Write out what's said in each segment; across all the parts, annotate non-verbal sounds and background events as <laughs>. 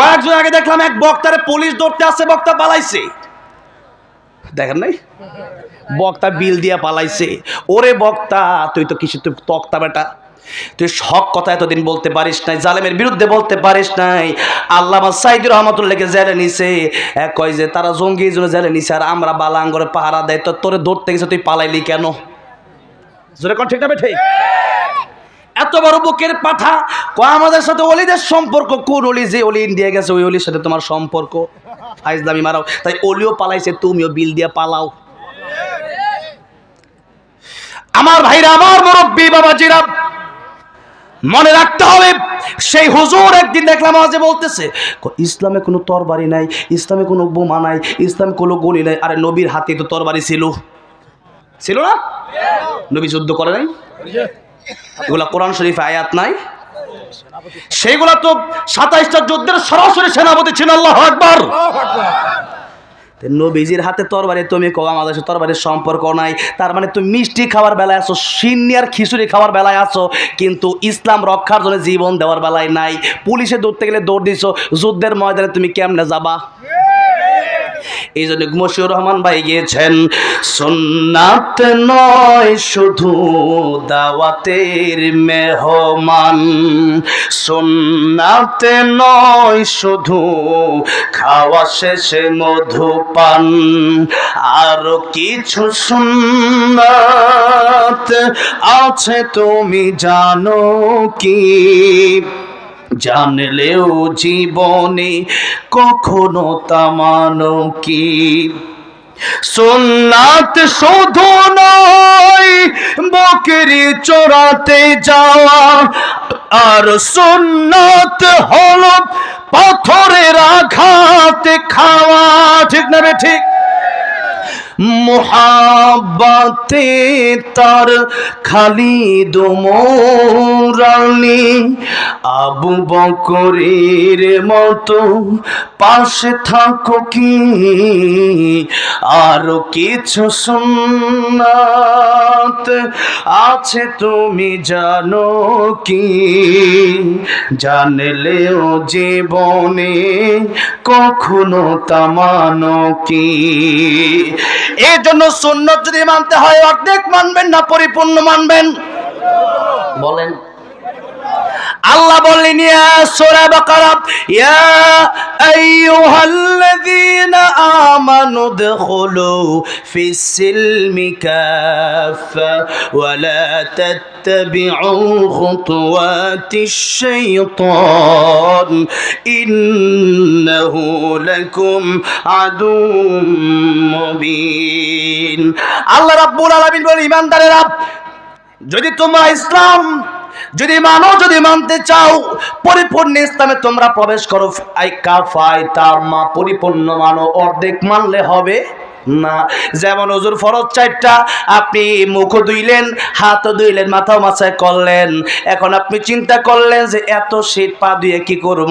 কয়েকজন আগে দেখলাম এক বক্তারে পুলিশ ধরতে আসছে, বক্তা পালাইছে। দেখেন নাই? বক্তা বিল দিয়া পালাইছে। ওরে বক্তা, তুই তো কিছু তুই তক্তা বেটা। তুই সব কথা এতদিন বলতে পারিস নাই, জালেমের বিরুদ্ধে বলতে পারিস নাই। আল্লাহ সাইদুর রহমতুল্লাহকে জেলে নিছে। এক কয় যে, তারা জঙ্গি জন্য জেলে নিছে, আর আমরা বালাঙ্গরে পাহারা দেয়। তো তোরে ধরতে গেছে, তুই পালাইলি কেন? জোরে কোন, ঠিক না ঠিক? এত বড় বুকের পাঠা। ক আমাদের সাথে অলিদের সম্পর্ক? কোন অলি? যে অলি ইন্ডিয়া গেছে, ওই অলির সাথে তোমার সম্পর্ক? ফাইজলামি মারাও। তাই অলিও পালাইছে, তুমিও বিল দিয়ে পালাও। আমার ভাইরা, আমার মুরব্বী বাবাজিরা, মনে রাখতে হবে, সেই হুজুর একদিন দেখলাম আজে বলতেছে ইসলামে কোনো তরবারি নাই, ইসলামে কোনো বোমা নাই, ইসলামে কোনো গণি নাই। আরে নবীর হাতে তো তরবারি ছিল। ছিল না? নবী যুদ্ধ করে নাই? এগুলা কোরআন শরীফ আয়াত নাই? সেইগুলা তো সাতাইশটা যুদ্ধের সরাসরি সেনাপতি ছিল, আল্লাহ একবার নবীজির হাতে তরবারি, তুমি কো আমাদের সাথে তরবারির সম্পর্ক নাই। তার মানে তুমি মিষ্টি খাওয়ার বেলায় আছো সিনিয়র খিচুড়ি খাওয়ার বেলায় আছো, কিন্তু ইসলাম রক্ষার জন্য জীবন দেওয়ার বেলায় নাই। পুলিশে দৌড়তে গেলে দৌড় দিছো, যুদ্ধের ময়দানে তুমি কেমনে যাবা? এই জন্য মশিউর রহমান ভাই গিয়েছেন সুন্নাত নয় শুধু দাওয়াতের মেহমান সুন্নাত নয় শুধু খাওয়া শেষে মধুপান আর কিছু সুন্নাত আছে, তুমি জানো কি? জানলেও জীবনে কখনো তামানো কি? সোনাত শুধু নয়, বকরি চড়াতে যাওয়া আর সোনাত হলো পাথরের আঘাত খাওয়া, ঠিক না রে ঠিক? মোহাব্বাতে তার খালি দোমরানি আবু বকরের মতো পাশে থাকো কি? আরও কিছু সুন্নাত আছে তুমি জানো কি? জানলেও জীবনে কখনো তামানো কি? এর জন্য সুন্নত যদি মানতে হয় অর্ধেক মানবেন না পরিপূর্ণ মানবেন। বলেন। আল্লাহ বললেন ইয়া সূরা বাকারা ইয়া আইয়ুহাল্লাযীনা আমানু দখুলু ফিস সিলমি কাফা ওয়া লা তাত্তাবি'ু খুতুওয়াতিশ শাইতান ইন্নাহু লাকুম আদুউম মুবিন আল্লাহ রাব্বুল আলামিন বলেন ঈমানদারেরা যদি তোমরা ইসলাম, যদি মানো, যদি মানতে চাও, পরিপূর্ণ ইসলামে তোমরা প্রবেশ করো। আই কাফাই তামা পরিপূর্ণ মানো, অর্ধেক মানলে হবে না। যেমন ওজুর ফরজ চারটা, আপনি মুখ ধুইলেন, হাত ধুইলেন মাথাও মাথায় করলেন। এখন আপনি চিন্তা করলেন যে, এত শীত পা ধুয়ে কি করব?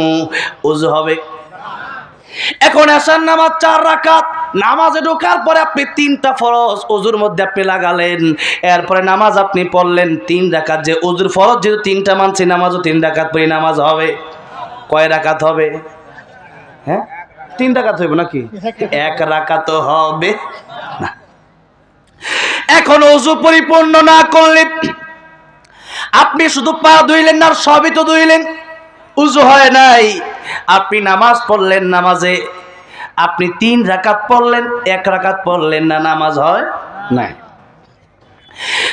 উজু হবে। এখন আসার নামাজ চার রাকাত, নামাজে ঢোকার পরে আপনি তিনটা ফরজ অজুর মধ্যে আপনি লাগালেন। এরপরে নামাজ আপনি পড়লেন তিন রাকাত, যে অজুর ফরজ যেহেতু তিনটা মানছি, নামাজও তিন রাকাত পড়ি, নামাজ হবে। কয় রাকাত হবে? হ্যাঁ? তিন রাকাত হইব নাকি? এক রাকাত হবে। এখন অজু পরিপূর্ণ না করলে আপনি শুধু পা ধুইলেন না সবই তো ধুইলেন। উজু হয় নাই। আপনি নামাজ পড়লেন নামাজে, আপনি তিন রাকাত পড়লেন, এক রাকাত পড়লেন না নামাজ হয় নাই।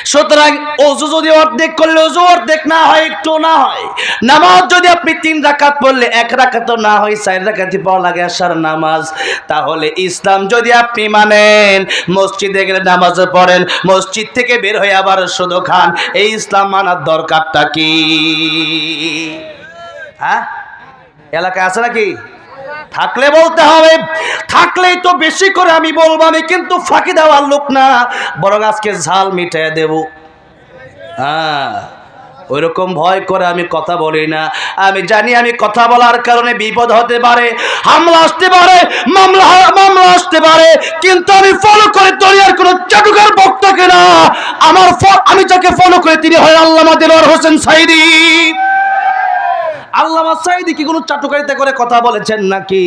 সুতরাং অজু যদি অর্ধেক করলে অজু অর্ধেক না হয়, একটু না হয়। নামাজ যদি আপনি তিন রাকাত পড়লে, এক রাকাত না হয়, চার রাকাতই পড়া লাগে আসার নামাজ। তাহলে ইসলাম যদি আপনি মানেন, মসজিদে গেলে নামাজ পড়েন, মসজিদ থেকে বের হয়ে আবার শুধু খান, এই ইসলাম মানার দরকারটা কি? হ্যাঁ? এলাকায় আছে নাকি? থাকলে বলতে হবে। থাকলেই তো বেশি করে আমি বলব, আমি কিন্তু ফাঁকি দেওয়ার লোক না। বরং আজকে ঝাল মিটাই দেব। হ্যাঁ ওইরকম ভয় করে আমি কথা বলি না। আমি জানি আমি কথা বলার কারণে বিপদ হতে পারে, হামলা আসতে পারে, মামলা মামলা আসতে পারে, কিন্তু আমি ফলো করে দরিয়ার কোনো চাটুকার বক্তাকে না। আমার আমি যাকে ফলো করে তিনি হয় আল্লামা দিলওয়ার হোসেন সাইদি। আল্লামা সাইদি কি কোনো চাটুকারিতা করে কথা বলেছেন নাকি?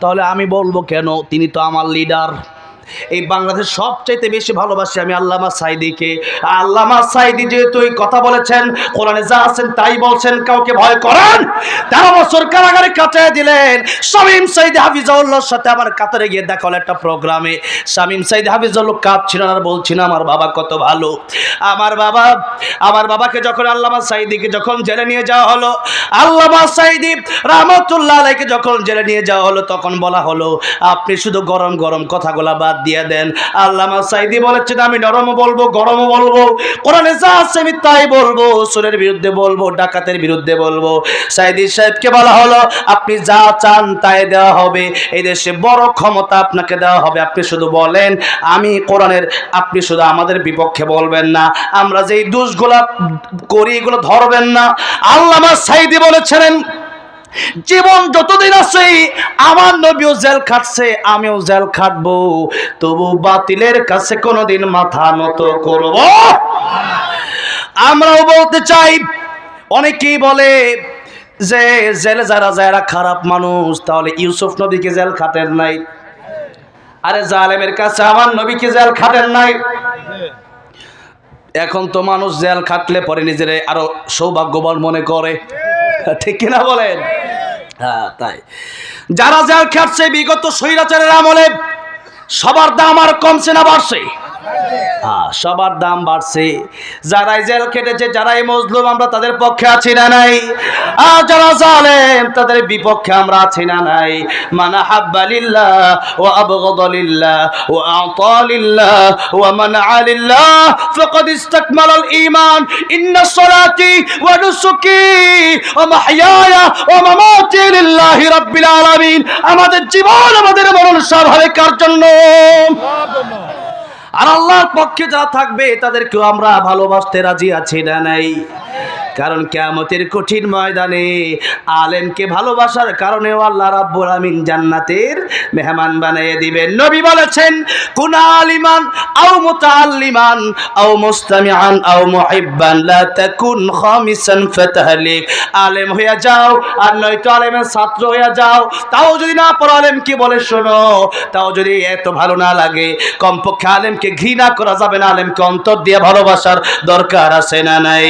তাহলে আমি বলব কেন? তিনি তো আমার লিডার এই বাংলাদেশ সবচাইতে বেশি ভালোবাসি আমি আল্লামা সাইদিকে। আল্লামা সাইদি যেহেতু কথা বলেছেন, কোরআনে যা আছেন তাই বলছেন, কাউকে ভয় করেন? তেরো বছর কারাগারে কাটায় দিলেন। শামীম সাইদি হাফিজাউল্লাহর সাথে আমার কাতারে গিয়ে দেখা হলো একটা প্রোগ্রামে। শামীম সাইদি হাফিজাউল্লাহ কাঁদছিলেন আর বলছিলেন আমার বাবা কত ভালো। আমার বাবা, আমার বাবাকে যখন আল্লামা সাইদিকে যখন জেলে নিয়ে যাওয়া হলো, আল্লামা সাইদি রহমতুল্লাহ আলাইকে যখন জেলে নিয়ে যাওয়া হলো, তখন বলা হলো, আপনি শুধু গরম গরম কথাগুলা বাদ দিয়ে দেন। আল্লামা সাইদি বলেছেন আমি নরমও বলব, গরমও বলব। কোরআনে যা আছে আমি তাই বলব। সুরের বিরুদ্ধে বলব, ডাকাতের বিরুদ্ধে বলব। সাইদি সাহেবকে বলা হলো, আপনি যা চান তাই দেওয়া হবে। এই দেশে বড় ক্ষমতা আপনাকে দেওয়া হবে। আপনি শুধু বলেন, আমি কোরআনের, আপনি শুধু আমাদের বিপক্ষে বলবেন না। আমরা যেই দোষগুলা করি, এগুলো ধরবেন না। আল্লামা সাইদি বলেছিলেন জীবন যতদিন আছে, আমার নবীও জেল খাটছে, আমিও জেল খাটবো। তবু বাতিলের কাছে কোনোদিন মাথা নত করব। আমরাও বলতে চাই, অনেকেই বলে যে জেলে যারা যারা খারাপ মানুষ। তাহলে ইউসুফ নবীকে জেল খাটেন নাই। আরে জালেমের কাছে আমার নবীকে জেল খাটেন নাই। এখন তো মানুষ জেল খাটলে পরে নিজের আরও সৌভাগ্যবান মনে করে। <laughs> ঠিক কিনা বলেন? হ্যাঁ তাই। যারা জেল খাটছে, বিগত স্বৈরাচারের আমলে সবার দাম আর কমছে না বাড়ছে। হ্যাঁ সবার দাম বাড়ছে। যারাই জেল খেটেছে, যারাই মজলুম, আমরা তাদের পক্ষে আছি না নাই? আর যারা জালেম, তাদের বিপক্ষে আমরা আছি না নাই? মানা হাব্বালিল্লাহ ও আবগদলিল্লাহ ও আতালিল্লাহ ও মানআলিল্লাহ ফাকাদ ইস্তাকমাল আল ইন্না সলাতি ওয়া নুসুকি মামাতি লিল্লাহি রাব্বিল আলামিন। আমাদের জীবন, আমাদের মরণ সব কার জন্য? আর আল্লাহর পক্ষে যা থাকবে তাদেরকেও আমরা ভালোবাসতে রাজি আছি না নাই? কারণ কেয়ামতের কঠিন ময়দানে আলেমকে ভালোবাসার কারণে আল্লাহ রাব্বুল আমিন জান্নাতের মেহমান বানিয়ে দিবেন। নবী বলেছেন কুন আলিমান আও মুতাআল্লিমান, আও মুস্তামিআন, আও মুহিব্বান, লা তাকুন খামিসান ফাতাহলিক। আলেম হইয়া যাও, আর নয়তো আলেমের ছাত্র হইয়া যাও, তাও যদি না পড়ো আলেমকে বলে শোনো, তাও যদি এত ভালো না লাগে, কমপক্ষে আলেমকে ঘৃণা করা যাবে না, আলেমকে অন্তর দিয়ে ভালোবাসার দরকার আছে না নাই?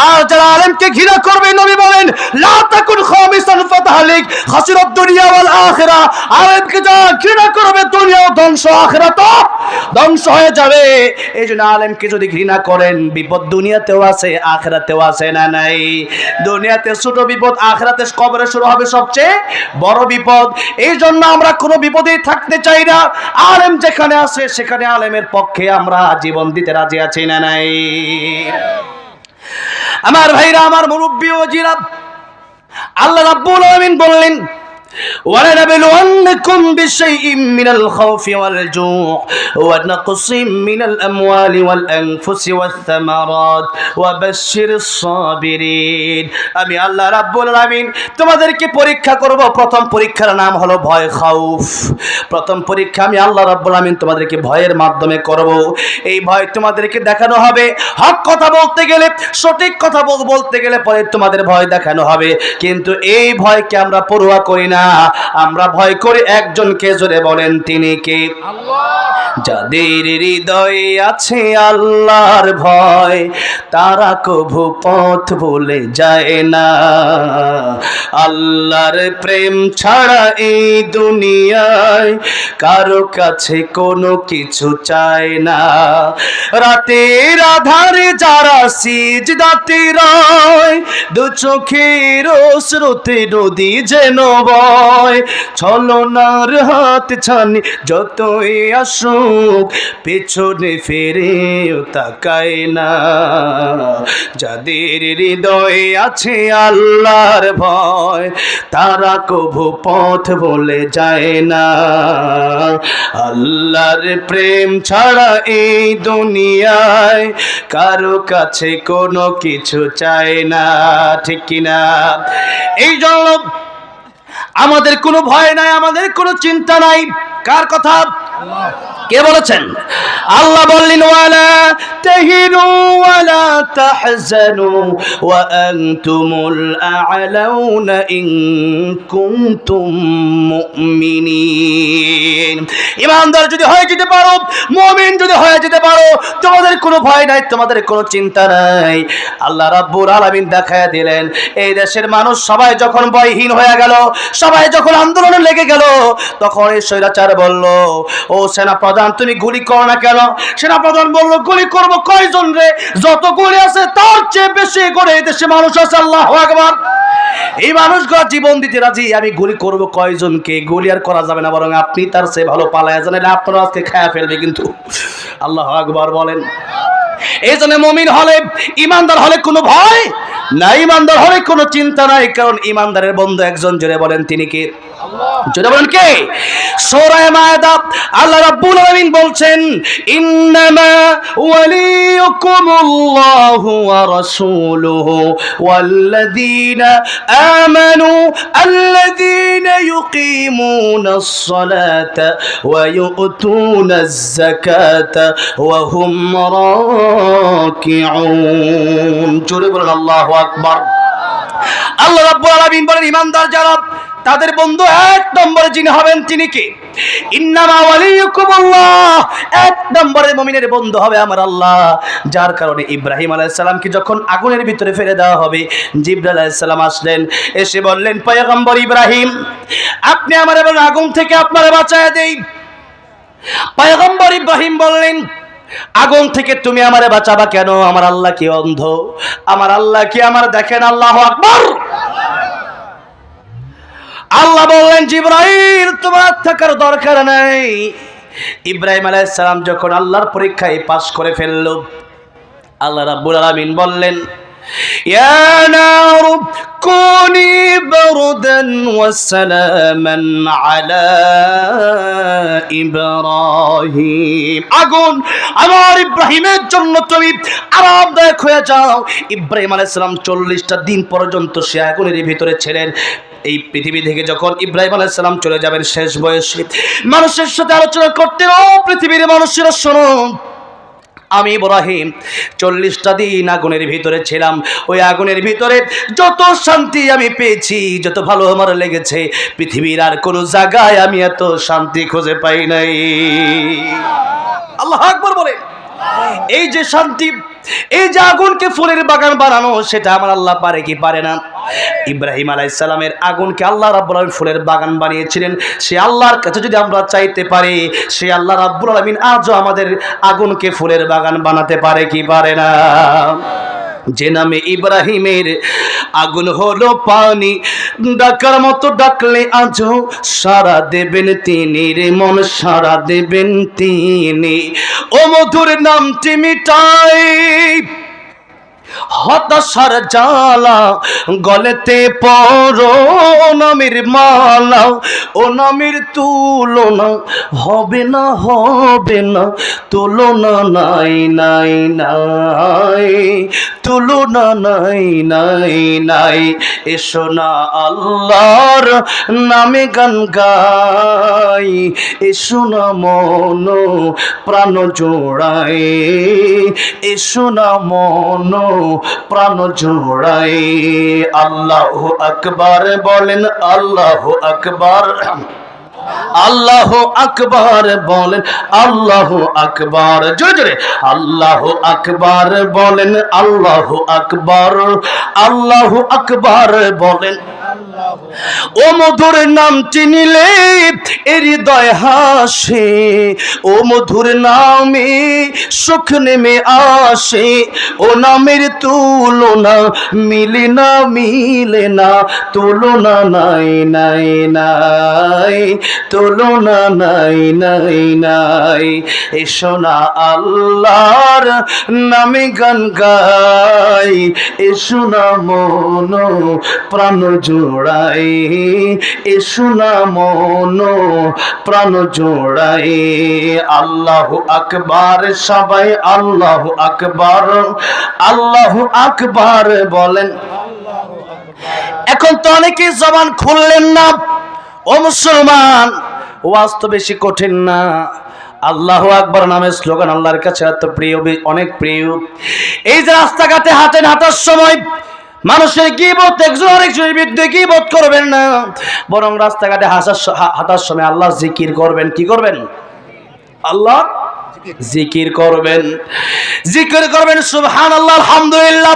আর যারা আলেমকে ঘৃণা করবে, নবী বলেন, লা তাকুন খামিসান ফাতাহলিক, খাসিরাত দুনিয়া ওয়াল আখিরা। আলেমকে যা ঘৃণা করবে দুনিয়াও ধ্বংস আখিরাত ধ্বংস হয়ে যাবে। এই জন্য আলেমকে যদি ঘৃণা করেন, বিপদ দুনিয়াতেও আছে, আখিরাতেও আছে না নাই? দুনিয়াতে ছোট বিপদ, আখিরাতে কবরে শুরু হবে সবচেয়ে বড় বিপদ। এই জন্য আমরা কোনো বিপদে থাকতে চাই না। আলেম যেখানে আছে, সেখানে আলেমের পক্ষে আমরা জীবন দিতে রাজি আছি না নাই? আমার ভাইরা আমার মুরব্বী ও জিরাব আল্লাহ রাব্বুল আলামিন বললেন ولنبلونكم بشيء من الخوف والجوع ونقص من الأموال والأنفس والثمرات وبشر الصابرين আমি আল্লাহ রাব্বুল আলামিন তোমাদেরকে পরীক্ষা করব প্রথম পরীক্ষার নাম হলো ভয় খাউফ প্রথম পরীক্ষা আমি আল্লাহ রাব্বুল আলামিন তোমাদেরকে ভয়ের মাধ্যমে করব এই ভয় তোমাদেরকে দেখানো হবে হক কথা বলতে গেলে সঠিক কথা বল- বলতে গেলে পরে তোমাদের ভয় দেখানো হবে কিন্তু এই ভয়কে আমরা পড়ুয়া করি না আমরা ভয় করি একজনকে, জোরে বলেন তিনি কে? যাদের হৃদয়ে আছে আল্লাহর ভয়, তারা কভু পথ ভুলে যায় না। আল্লাহর প্রেম ছাড়া এই দুনিয়ায় কারও কাছে কোনো কিছু চায় না। রাতের আধারে যারা সিজ দাতে রয় দু চোখের স্রোতে নদী যেন বয় ছলনার হাত ছানি যতই আসুক, পেছনে ফিরেও তাকায় না। যাদের হৃদয়ে আছে আল্লাহর ভয়, তারা কভু পথ বলে যায় না। আল্লাহর প্রেম ছাড়া এই দুনিয়ায় কারও কাছে কোনো কিছু চায় না, ঠিক কিনা? এই জন্য আমাদের কোনো ভয় নাই আমাদের কোনো চিন্তা নাই। কার কথা? কে বলেছেন? আল্লাহ বললেন, ওয়ালা তাহিনু ওয়ালা তাহজানু ওয়া আনতুমুল আ'লাউনা ইন কুনতুম মুমিনিন। ইমানদার যদি হয়ে যেতে পারো, মুমিন যদি হয়ে যেতে পারো, তোমাদের কোনো ভয় নাই, তোমাদের কোনো চিন্তা নাই। আল্লাহ রাব্বুল আলামিন দেখায় দিলেন, এই দেশের মানুষ সবাই যখন ভয়হীন হয়ে গেল, সবাই যখন আন্দোলনে লেগে গেল, তখন এই স্বৈরাচার বলল, ও সেনা প্রধান তুমি গুলি করো না কেন? সেনা প্রধান বলল, গুলি করব কয়জন রে? যত গুলি আছে, তার চেয়ে বেশি করে দেশে মানুষ আছে, আল্লাহ আকবার। এই মানুষগুলো জীবন দিতে রাজি, আমি গুলি করব কয়জনকে? গুলি আর করা যাবে না, বরং আপনি তার চেয়ে ভালো পালায় জানেন আপনারা আজকে খায়া ফেলবে কিন্তু। আল্লাহ আকবার বলেন। এই জন্য মমিন হলে, ইমানদার হলে কোনো ভয় না ইমানদার হলে কোনো চিন্তা নাই, কারণ ইমানদারের বন্ধু একজন জোরে বলেন, তিনি কে? জোরে বলেন কে? সূরা মায়দা আল্লাহ রাব্বুল আলামিন বলছেন, ইন্নামা ওয়ালিয়ুকুমুল্লাহু ওয়া রাসূলুহু ওয়াল্লাযীনা আমানু, আল্লাযীনা ইউকিমুনাস সালাতা ওয়া ইউতুনাজ যাকাতা ওয়া হুম রাকিউন। জোরে বলেন যারা তাদের বন্ধু এক নম্বরে যিনি হবেন তিনি কে? বন্ধু হবে আমার আল্লাহ। যার কারণে ইব্রাহিম যখন আগুনের ভিতরে ফেলে দেওয়া হবে আসলেন, এসে বললেন ইব্রাহিম, আপনি আমার এবং আগুন থেকে আপনারে বাঁচায় দেই। পয়গম্বর ইব্রাহিম বললেন, আগুন থেকে তুমি আমারে বাঁচাবা কেন? আমার আল্লাহ কি অন্ধ? আমার আল্লাহ কি আমার দেখেন? আল্লাহ আকবর! আল্লাহ বললেন জিব্রাইল তোমার থাকার দরকার নাই ইব্রাহিম আলাইহিস সালাম যখন আল্লাহর পরীক্ষায় পাশ করে ফেলল আল্লাহ রাব্বুল আলামিন বললেন يا نار كوني بردا وسلاما على ইব্রাহিম আগুন আমার ইব্রাহিমের জন্য তুমি আরামদায়ক হয়ে যাও ইব্রাহিম আলাইহিস সালাম চল্লিশটা দিন পর্যন্ত সে আগুনের ভিতরে ছিলেন এই পৃথিবী থেকে যখন ইব্রাহিম আলাইহিস সালাম চলে যাবেন শেষ বয়সে, মানুষের সাথে আলোচনা করতে ও পৃথিবীর মানুষেরা, শোনো, আমি ইব্রাহিম, চল্লিশটা দিন আগুনের ভিতরে ছিলাম। ওই আগুনের ভিতরে যত শান্তি আমি পেয়েছি, যত ভালো আমার লেগেছে, পৃথিবীর আর কোনো জায়গায় আমি এত শান্তি খুঁজে পাই নাই। আল্লাহ আকবর বলে এই যে শান্তি এই যে আগুনকে ফুলের বাগান বানানো, সেটা আমার আল্লাহ পারে কি পারে না? ইব্রাহিম আলাইসালামের আগুনকে আল্লাহ রাব্বুল আলমিন ফুলের বাগান বানিয়েছিলেন। সে আল্লাহর কাছে যদি আমরা চাইতে পারি, সে আল্লাহ রাব্বুল আলমিন আজও আমাদের আগুনকে ফুলের বাগান বানাতে পারে কি পারে না? যে নামে ইব্রাহিমের আগুন হলো পানি। ডাকার মতো ডাকলে আজ সারা দেবেন তিনি রে, মন সারা দেবেন তিনি। ও মধুর নামটি মিটাই। হতাশার জ্বালা, গলেতে পরো নামের মালা, ও নামের তুলনা হবে না হবে না, তুলনা নাই নাই নাই, তুলনা নাই নাই নাই, এসো না আল্লাহর নামে গান গাই, এসো না মন প্রাণ জোড়াই, এসো না মন প্রাণ জোড়াই আল্লাহ আকবার বলেন, আল্লাহ আকবার। আল্লাহ আকবার বলেন, আল্লাহ আকবার। জোরে জোরে, আল্লাহ আকবার বলেন, আল্লাহ আকবার। আল্লাহ আকবার বলেন ও মধুর নাম চিনিলে হৃদয় হাসে। ও মধুর নামে সুখ নেমে আসে। ও নামের তুলনা মিলে না মিলে না, তুলনা নাই নাই নাই, তুলনা নাই নাই নাই। এসো না আল্লাহর নামে গান গাই। এসো না মন প্রাণ জোড়াই, এসো না মন প্রাণ জোড়াই। আল্লাহ আকবার, সবাই আল্লাহ আকবার আল্লাহ আকবার বলেন। এখন তো অনেকে জবান খুললেন না। ও মুসলমান, ওয়াজ তো বেশি কঠিন না। আল্লাহ আকবর নামে স্লোগান আল্লাহর কাছে এত প্রিয়, অনেক প্রিয়। এই যে রাস্তাঘাটে হাঁটেন হাঁটার সময় মানুষের কি বোধ? একজন আরেকজনের বিরুদ্ধে বোধ করবেন না? বরং রাস্তাঘাটে হাসার স- হা- হাঁটার সময় আল্লাহ জিকির করবেন। কি করবেন? আল্লাহ জিকির করবেন। জিকির করবেন সুবহান আল্লাহ আলহামদুলিল্লাহ।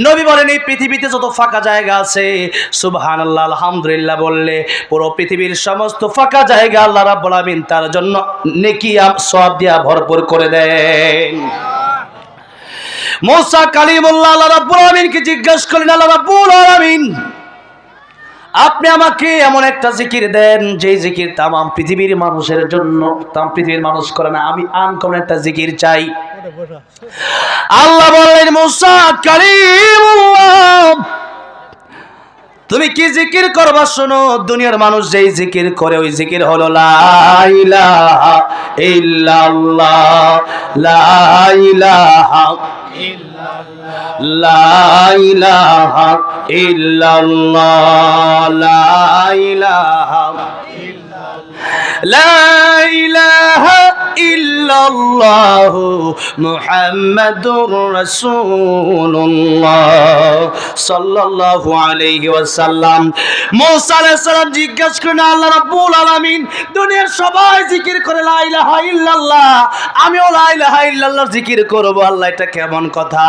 নবী বলেন, এই পৃথিবীতে যত ফাঁকা জায়গা আছে সুবহান আল্লাহ আলহামদুলিল্লাহ বললে পুরো পৃথিবীর সমস্ত ফাঁকা জায়গা আল্লাহ রাব্বুল আমিন তার জন্য নেকি সওয়াব দিয়া ভরপুর করে দেন। মোসা কালিমুল্লাহ আল্লাহ রাব্বুল আমিনকে জিজ্ঞেস করলেন আল্লাহ রাব্বুল আলামিন আপনি আমাকে এমন একটা জিকির দেন যে জিকির তাম পৃথিবীর মানুষের জন্য তাম পৃথিবীর মানুষ করে না আমি আনকমন একটা জিকির চাই। আল্লাহ বললেন মোসা কালিমুল্লাহ তুমি কি জিকির করবা? শোনো, দুনিয়ার মানুষ যেই জিকির করে, ওই জিকির হলো লা ইলাহা ইল্লাল্লাহ। লা ইলাহা লা ইলাহা ইল্লাল্লাহ। লা ইলাহা ইল্লাল্লাহু মুহাম্মাদুর রাসূলুল্লাহ সাল্লাল্লাহু আলাইহি ওয়াসাল্লাম। মূসা আলাইহিস সালাম জিজ্ঞাসা করেন আল্লাহ রাব্বুল আলামিন, দুনিয়ার সবাই জিকির করে লা ইলাহা ইল্লাল্লাহ, আমিও লা ইলাহা ইল্লাল্লাহ জিকির করব। আল্লাহ, এটা কেমন কথা?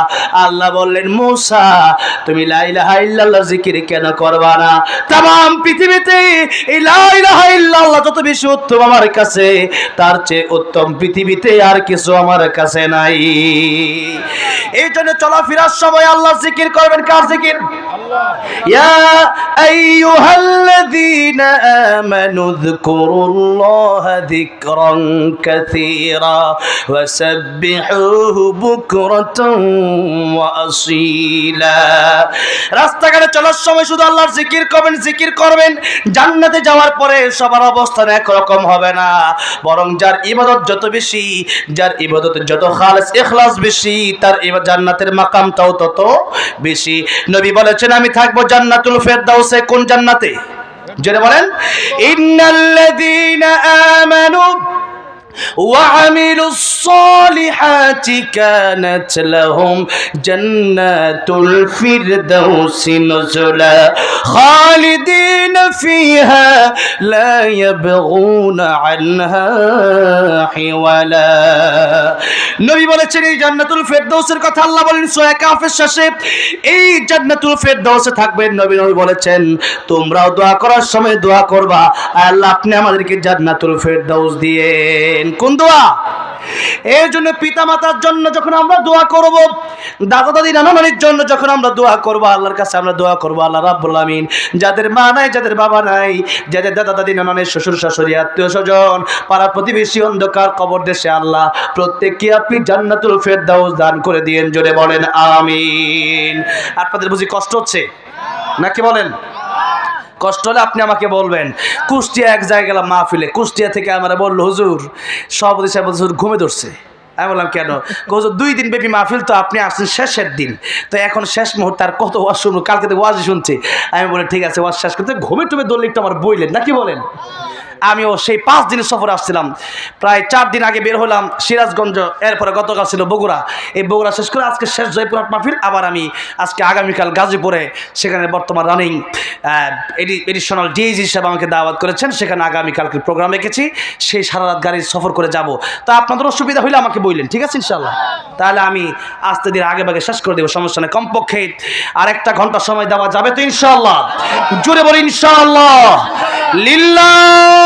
আল্লাহ বললেন, মূসা, তুমি লা ইলাহা ইল্লাল্লাহ জিকির কেন করবা না? तमाम পৃথিবীতে এই লা ইলাহা ইল্লাল্লাহ যত বেশি উত্তম আমার কাছে, তার চেয়ে উত্তম পৃথিবীতে আর কিছু আমার কাছে নাই। এই জন্য চলাফেরার সময় আল্লাহ জিকির করবেন। কার জিকির? يا أيها الذين آمنوا اذكروا الله ذكرا كثيرا وسبحوه بكرة وأصيلا রাস্তাঘাটে চলার সময় শুধু আল্লাহর জিকির করবেন জিকির করবেন জান্নাতে যাওয়ার পরে সবার অবস্থান একরকম হবে না বরং যার ইবাদত যত বেশি যার ইবাদত যত খালেস ইখলাস বেশি তার ইবা- জান্নাতের মাকামটাও তত বেশি নবী বলেছেন আমি থাকব জান্নাতুল ফেরদাউসে কোন জান্নাতে? জেনে বলেন ইন্নাল্লাযীনা আমানু وعملوا الصالحات كانت لهم جنات الفردوس نزلا خالدين فيها لا يبغون عنها حولا নবী বলেছেন এই জান্নাতুল ফেরদৌসের কথা আল্লাহ বলেন সূরা কাফের শেষে এই জান্নাতুল ফেরদৌসে থাকবেন নবী নবী বলেছেন তোমরাও দোয়া করার সময় দোয়া করবা আল্লাহ আপনি আমাদেরকে জান্নাতুল ফেরদৌস দিয়েন কোন দোয়া? এর জন্য পিতা মাতার জন্য যখন আমরা দোয়া করব দাদা দাদি নানা নানির জন্য যখন আমরা দোয়া করব, আল্লাহর কাছে আমরা দোয়া করব, আল্লাহ রাব্বুল যাদের মা নাই, যাদের বাবা নাই, যাদের দাদা দাদি নানা নানির শ্বশুর শাশুড়ি আত্মীয় স্বজন পাড়া প্রতিবেশী অন্ধকার কবর দেশে, আল্লাহ, প্রত্যেককে আপনি জান্নাতুল ফেরদাউস দান করে দিয়েন, জোরে বলেন, আমিন। আপনাদের বুঝি কষ্ট হচ্ছে? নাকি বলেন? কষ্ট হলে আপনি আমাকে বলবেন। কুষ্টিয়া এক জায়গায় গেলাম মাহফিলে। কুষ্টিয়া থেকে আমার বলল, হুজুর, সভাপতি সাহেব হুজুর, ঘুমে ধরছে। আমি বললাম, কেন? হুজুর, দুই দিন ব্যাপী মাহফিল, তো আপনি আসছেন শেষের দিন। তো এখন শেষ মুহূর্তে আর কত ওয়াজ শুনব? কালকে তো ওয়াজ শুনছি। আমি বলি, ঠিক আছে, ওয়াজ শেষ করতে ঘুমে টুমে দৌড়লে একটু আমার বইলেন। নাকি বলেন? আমিও সেই পাঁচ দিনের সফরে আসছিলাম। প্রায় চার দিন আগে বের হলাম সিরাজগঞ্জ এরপরে গতকাল ছিল বগুড়া। এই বগুড়া শেষ করে আজকে শেষ জয়পুরহাট মাহফিল, আবার আমি আজকে আগামীকাল গাজীপুরে, সেখানে বর্তমান রানিং এডিশনাল ডিএজি হিসাবে আমাকে দাওয়াত করেছেন, সেখানে আগামীকালকে প্রোগ্রাম রেখেছি। সেই সারা রাত গাড়ি সফর করে যাব। তা আপনাদের অসুবিধা হলে আমাকে বললেন ঠিক আছে ইনশাল্লাহ তাহলে আমি আস্তে দিন আগে ভাগে শেষ করে দেবো, সমস্যা নেই, কমপক্ষে আর একটা ঘণ্টা সময় দেওয়া যাবে তো ইনশাল্লাহ জোরে বলি ইনশাল্লাহ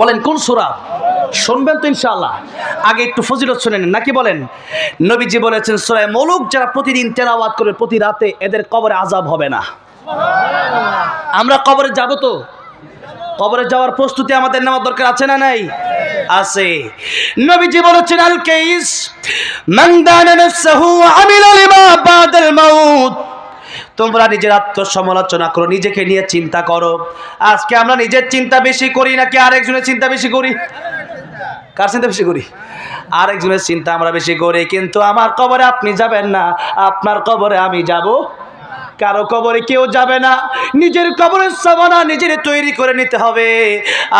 বলেন, কোন সোরা? শুনবেন তো ইনশাআল্লাহ। আগে একটু ফজিলত শুনেন নাকি বলেন? নবীজি বলেছেন সোরায় মুলুক যারা প্রতিদিন তেলাওয়াত করে প্রতি রাতে, এদের কবরে আজাব হবে না। আমরা কবরে যাব তো? কবরে যাওয়ার প্রস্তুতি আমাদের নেওয়ার দরকার আছে না নাই? আছে। নবীজি বলেছেন আল কাইস মান দানা নাফসাহু আমিলা লিমা বাদাল মাউত। তোমরা নিজের আত্মসমালোচনা করো, নিজেকে নিয়ে চিন্তা করো। আজকে আমরা নিজের চিন্তা বেশি করি নাকি আরেকজনের চিন্তা বেশি করি? কার চিন্তা বেশি করি? আরেকজনের চিন্তা আমরা বেশি করি, কিন্তু আমার কবরে আপনি যাবেন না, আপনার কবরে আমি যাব কারও কবরে কেউ যাবে না। নিজের কবরের সামানা নিজের তৈরি করে নিতে হবে।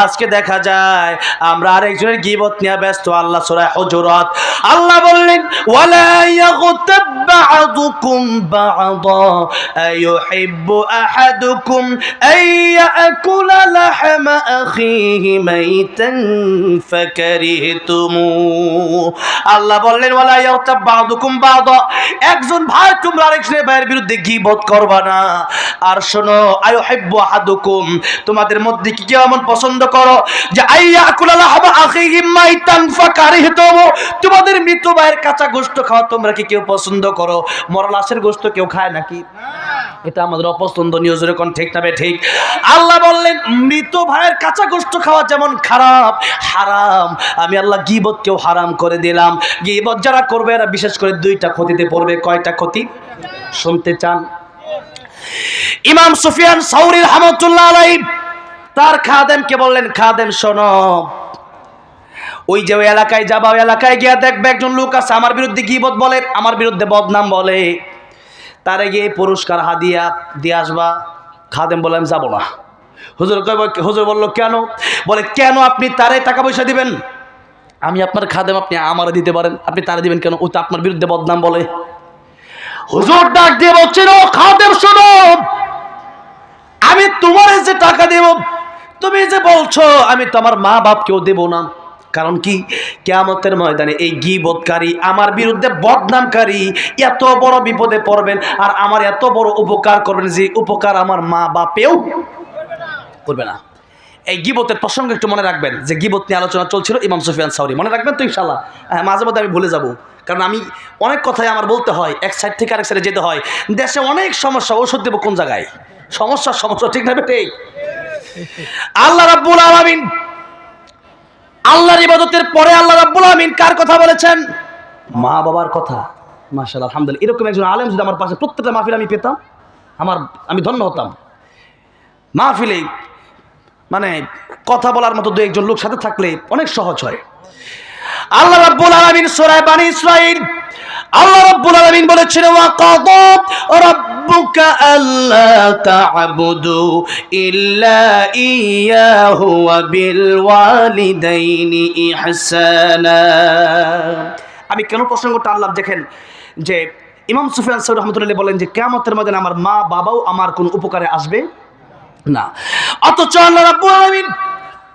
আজকে দেখা যায়, আমরা আরেকজনের গিবত নিয়ে ব্যস্ত, আল্লাহ সূরা হুজুরাত। আল্লাহ বললেন ইয়াগতাব বা'দুকুম বা'দা আইয়ুহিব্বু আহাদুকুম আইয়াকুলা লাহমা আখিহি মাইতান ফাকারিহতুমু। আল্লাহ বললেন একজন ভাই তোমরা আরেকজনের ভাইয়ের বিরুদ্ধে গিবত করবা না। আর শোনো আইয়ুহিব্বু আহাদুকুম, তোমাদের মধ্যে কি কেউ এমন পছন্দ করো যে আইয়া আইয়াকুলা লাহমা আখিহি মাইতান ফাকারিহতুমু তোমাদের মৃত ভাইয়ের কাঁচা গোশত খাওয়া তোমরা কি কেউ পছন্দ করো? মরা লাশের গোশত কেউ খায় নাকি? এটা আমাদের অপছন্দনীয়, জোরে কোন ঠিক না ঠিক? আল্লাহ বললেন, মৃত ভাইয়ের কাঁচা গোশত খাওয়া যেমন খারাপ, হারাম। আমি আল্লাহ গিবত কেউ হারাম করে দিলাম। গিবত যারা করবে, এরা বিশেষ করে দুইটা ক্ষতিতে পড়বে। কয়টা ক্ষতি? শুনতে চান? ইমাম সুফিয়ান সাউরি রহমতুল্লাহ আলাই তার খাদেমকে বললেন, খাদেম, শোনো। ওই যে ওই এলাকায় যাবা, ওই এলাকায় গিয়া দেখবে একজন লোক আছে, আমার বিরুদ্ধে গিবত বলে, আমার বিরুদ্ধে বদনাম বলে। তারে গিয়ে পুরস্কার হাদিয়া দিয়ে আসবা। খাদেম বলে আমি যাব না। হুজুর হুজুর বলল, কেন? বলে, কেন আপনি তারে টাকা পয়সা দিবেন? আমি আপনার খাদেম, আপনি আমারে দিতে পারেন। আপনি তারে দিবেন কেন? ও তো আপনার বিরুদ্ধে বদনাম বলে। হুজুর ডাক দিয়ে বলছেন, ও খাদেম, শোনো। আমি তোমার যে টাকা দেব, তুমি যে বলছো, আমি তো আমার মা বাপকেও দেব না। কারণ কি? কেয়ামতের ময়দানে এই গিবতকারী আমার বিরুদ্ধে বদনামকারী এত বড় বিপদে পড়বেন আর আমার এত বড় উপকার করবেন যে উপকার আমার মা বাপেও করবে না। এই গিবতের প্রসঙ্গ একটু মনে রাখবেন, যে গিবত নিয়ে আলোচনা চলছিল ইমাম সুফিয়ান সাউরি। মনে রাখবেন তো ইনশাল্লাহ হ্যাঁ মাঝে মধ্যে আমি ভুলে যাব। কারণ আমি অনেক কথাই আমার বলতে হয়, এক সাইড থেকে আরেক সাইডে যেতে হয়। দেশে অনেক সমস্যা, ওষুধ দেবো কোন জায়গায়? সমস্যা সমস্যা, ঠিক না ঠিক আল্লাহ রাব্বুল আলামিন, আল্লাহর ইবাদতের পরে আল্লাহ রাব্বুল আলামিন কার কথা বলেছেন? মা বাবার কথা। মাশাআল্লাহ, আলহামদুলিল্লাহ। এরকম একজন আলেম যদি আমার পাশে প্রত্যেকটা মাহফিল আমি পেতাম, আমার, আমি ধন্য হতাম। মাহফিলে মানে কথা বলার মতো দু একজন লোক সাথে থাকলে অনেক সহজ হয়। আল্লাহ রাব্বুল আলামিন সূরা বানি ইসরাঈল, আল্লাহ রাব্বুল আলামিন বলেছেন, ওয়া কাদা রাব্বুকা আল্লা তা'বুদু ইল্লা ইয়াহু ওয়া বিল ওয়ালিদাইনি ইহসানা। আমি কেন প্রসঙ্গটা আনলাম? দেখেন যে ইমাম সুফিয়ান সৈয়দ রহমতুল্লাহ বলেন যে, কিয়ামতের মধ্যে আমার মা বাবাও আমার কোন উপকারে আসবে না। অথচ আল্লাহ রাব্বুল আলামিন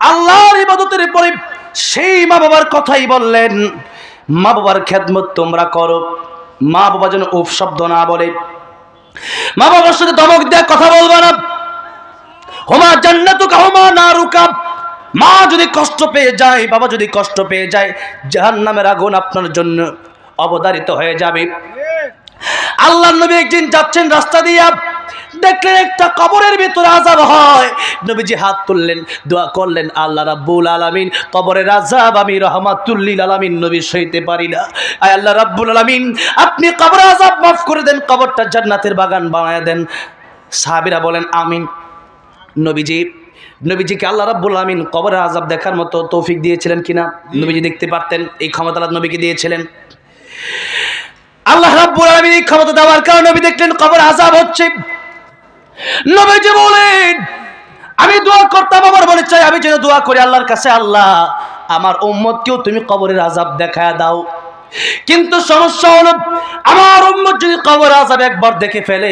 আল্লাহর ইবাদতের পরে সেই মা বাবার কথাই বললেন মা বাবার খেদমত তোমরা করো। মা বাবা যেন উফ শব্দ না বলে। মা বাবার সাথে দমক দেওয়া কথা বলবা না। হোমা জান্নাতুকা, হোমা নারুকা। মা যদি কষ্ট পেয়ে যায়, বাবা যদি কষ্ট পেয়ে যায়, জাহান্নামের আগুন আপনার জন্য অবধারিত হয়ে যাবে। আল্লাহ নবী একদিন যাচ্ছেন রাস্তা দিয়া দেখলেন একটা কবরের ভিতরে আজাব হয়। নবীজি হাত তুললেন দোয়া করলেন আল্লাহ রাব্বুল আলামিন কবরের আজাব আমি রহমাতুল্লিল আলামিন নবী সইতে পারি না। আয় আল্লাহ রাব্বুল আলামিন আপনি কবর আজাব মাফ করে দেন কবরটা জান্নাতের বাগান বানায় দেন। সাহাবীরা বলেন আমিন। নবীজি নবীজিকে আল্লাহ রাব্বুল আমিন কবরের আজাব দেখার মতো তৌফিক দিয়েছিলেন কিনা? নবীজি দেখতে পারতেন এই ক্ষমতা আল্লাহ নবীকে দিয়েছিলেন। আল্লাহ রাব্বুল আলামিন ক্ষমতা দেওয়ার কারণে নবী দেখলেন কবর আযাব হচ্ছে। নবীজি বলেন, আমি দোয়া করতাম, আমার মনে চাই আমি যেন দোয়া করি আল্লাহর কাছে, আল্লাহ, আমার উম্মতকেও তুমি কবরের আজাব দেখায় দাও। কিন্তু সমস্যা হলো, আমার উম্মত যদি কবর আজাব একবার দেখে ফেলে